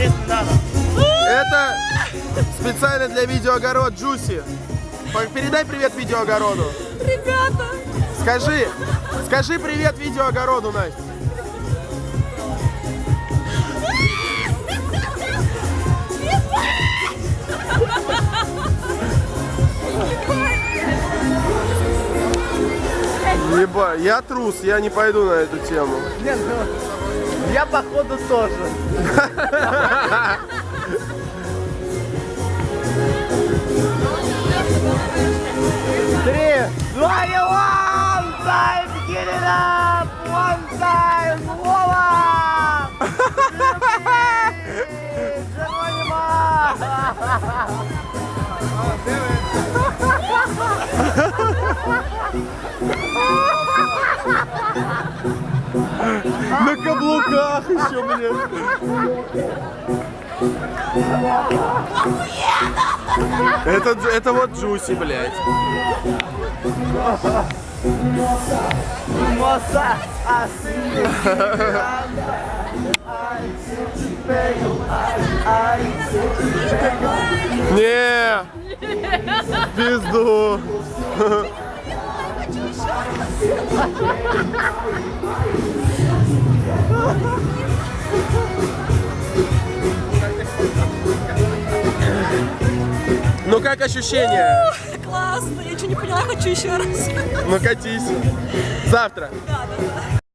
Средств не надо. Это специально для видеоогород Джуси. Передай привет видеоогороду. Ребята, Скажи, скажи привет видеоогороду, Настя. Еба, я трус, я не пойду на эту тему. Не, ну, я походу тоже. Три, два и one time, get it up, one time, Вова! На каблуках еще, блин. Это, это вот Джуси, блядь. Не, пизду. Ну как ощущения? классно. Я ничего не поняла, хочу еще раз. Ну катись. Завтра. Да, да, да.